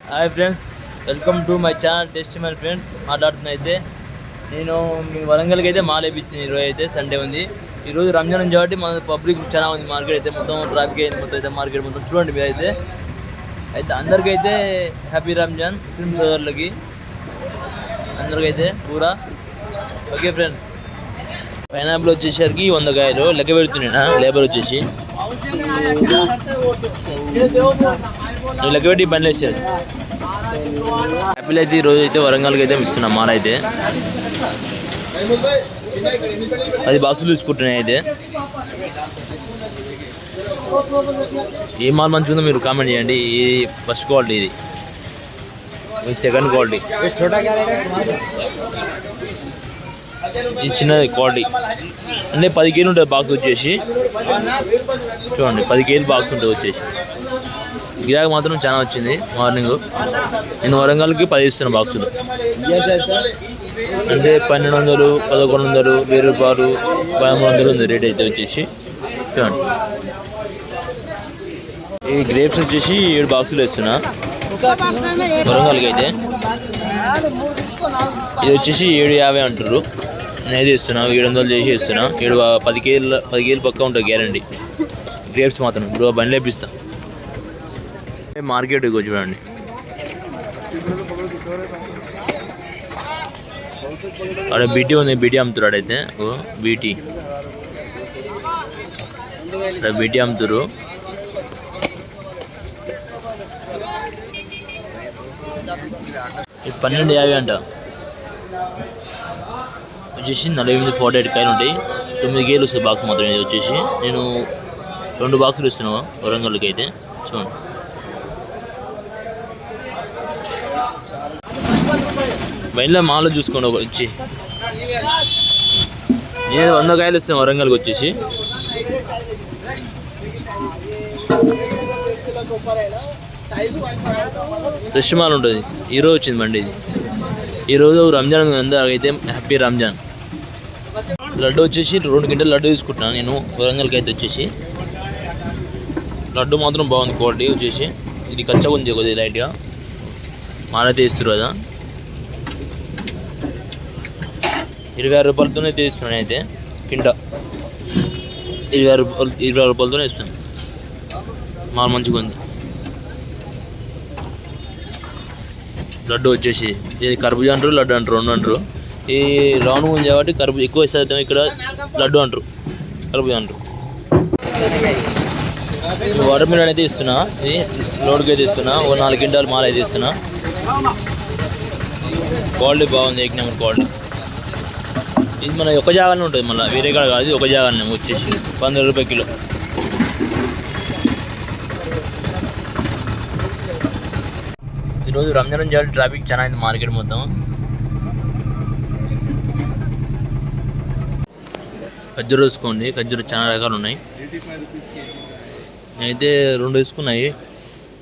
Hi friends welcome to my channel test my friends మాట్లాడుతున్నా అయితే నేను మీ వరంగల్కి అయితే మాల్ వేపించింది ఈరోజు అయితే సండే ఉంది. ఈరోజు రంజాన్ ఉంది కాబట్టి మన పబ్లిక్ చాలా ఉంది మార్కెట్ అయితే మొత్తం ట్రాఫిక్ అయింది మొత్తం అయితే మార్కెట్ మొత్తం చూడండి మీరు అయితే. అయితే అందరికైతే హ్యాపీ రంజాన్ ముస్లిం సోదరులకి. అందరికైతే పూరా. ఓకే ఫ్రెండ్స్ పైనాపిల్ వచ్చేసరికి వంద కాయలు లెక్క పెడుతున్నా లేబర్ వచ్చేసి. వీళ్ళకి లెక్క పెట్టి బండ్లు వేసేది. యాపిల్ అయితే ఈరోజు అయితే వరంగల్కి అయితే ఇస్తున్నాం మాల అయితే. అది బాక్సులు తీసుకుంటున్నాయి అయితే. ఏ మాల్ మంచిగా మీరు కామెంట్ చేయండి. ఇది ఫస్ట్ క్వాలిటీ ఇది. ఇది సెకండ్ క్వాలిటీ ఇది చిన్నది క్వాలిటీ అంటే పది కేజీలు ఉంటుంది బాక్స్ వచ్చేసి. చూడండి పది కేజీలు బాక్స్ ఉంటుంది వచ్చేసి. గిరాకీ మాత్రం చాలా వచ్చింది మార్నింగ్. నేను వరంగల్కి పది ఇస్తున్నా బాక్సులు. అంటే పన్నెండు వందలు పదకొండు వందలు వెయ్యి రూపాయలు పదమూడు వందలు ఉంది. రేట్ అయితే వచ్చేసి. చూడండి. ఈ గ్రేప్స్ వచ్చేసి ఏడు బాక్సులు వేస్తున్నా. వరంగల్కి అయితే. ఇది వచ్చేసి ఏడు యాభై అంటారు నేనైతే ఇస్తున్నా. ఏడు వందలు చేసి ఇస్తున్నా. ఏడు పది కేజీల పది కేజీలు పక్క ఉంటుంది గ్యారంటీ. గ్రేప్స్ మాత్రం. ఇప్పుడు బండి లేపిస్తాను మార్కెట్ ఇగో చూడండి. అక్కడ బీటీ ఉంది బీటీ అమ్ముతున్నాడు అయితే ఓ బీటీ. ఇక్కడ బీటీ అమ్ముతురు పన్నెండు యాభై అంట. వచ్చేసి నలభై ఎనిమిది ఫార్టీ ఎయిట్ కాయలు ఉంటాయి. తొమ్మిది గేర్లు వస్తాయి బాక్స్ మాత్రం ఇది వచ్చేసి నేను రెండు బాక్సులు ఇస్తున్నాను వరంగల్కి అయితే. చూడండి. మైండ్లో మాలో చూసుకోండి ఒక వచ్చి. నేను వంద కాయలు ఇస్తాను వరంగల్కి వచ్చేసి. ఫ్రెష్ మాల్ ఉంటుంది. ఈరోజు వచ్చింది బండి ఇది. ఈరోజు రంజాన్ ఉంది. అయితే హ్యాపీ రంజాన్. లడ్డు వచ్చేసి రెండు గంటలు లడ్డు తీసుకుంటున్నాను నేను. వరంగల్కి అయితే వచ్చేసి. లడ్డు మాత్రం బాగుంది క్వాలిటీ వచ్చేసి. ఇది కచ్చగా ఉంది కొద్దిగా లైట్గా మాలైతే ఇస్తారు కదా. ఇరవై ఆరు రూపాయలతోనే తీస్తున్నాను అయితే కింద. ఇరవై ఆరు రూపాయలు ఇరవై ఆరు రూపాయలతోనే ఇస్తాను మాల్ మంచిగా ఉంది. లడ్డు వచ్చేసి ఇది కర్బూజా అంటారు లడ్డు అంటారు రెండు అంటారు. ఈ రౌండ్ ఉంది కాబట్టి కర్బూజా ఎక్కువ ఇస్తారు ఇక్కడ లడ్డు అంటారు కర్బూజా అంటారు. వాటర్ మిలన్ అయితే ఇస్తున్నా ఇది లోడ్కి అయితే ఇస్తున్నా ఓ నాలుగు గింటాలు మాల అయితే ఇస్తున్నా. క్వాలిటీ బాగుంది ఎక్ నెంబర్ క్వాలిటీ. ఇది మన ఒక జాగానే ఉంటుంది మళ్ళీ. వేరే కాడ కాదు ఒక జాగానే వచ్చేసి పంతొమ్మిది రూపాయలు కిలో. ఈరోజు రంజాన్ చేయాలి ట్రాఫిక్ చాలా అయింది మార్కెట్ మొత్తం. ఖర్జూర వేసుకోండి. ఖర్జూర చాలా రకాలు ఉన్నాయి. నేనైతే రెండు వేసుకున్నాయి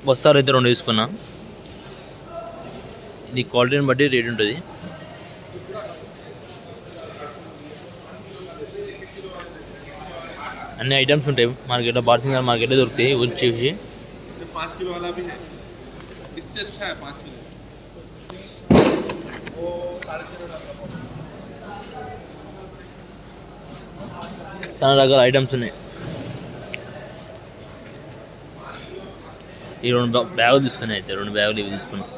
బస్తాలు అయితే రెండు వేసుకున్నా. ఇది క్వాలిటీని బట్టి రేట్ ఉంటుంది. అన్ని ఐటమ్స్ ఉంటాయి మార్కెట్లో బార్సింగ్ మార్కెట్లో దొరుకుతాయి వచ్చేసి पाँच किलो वाला भी है इससे अच्छा है पाँच किलो చాలా రకాల ఐటమ్స్ ఉన్నాయి ఈ రెండు బ్యా- బ్యాగులు తీసుకున్నాయి అయితే రెండు బ్యాగులు ఇవి తీసుకున్నాం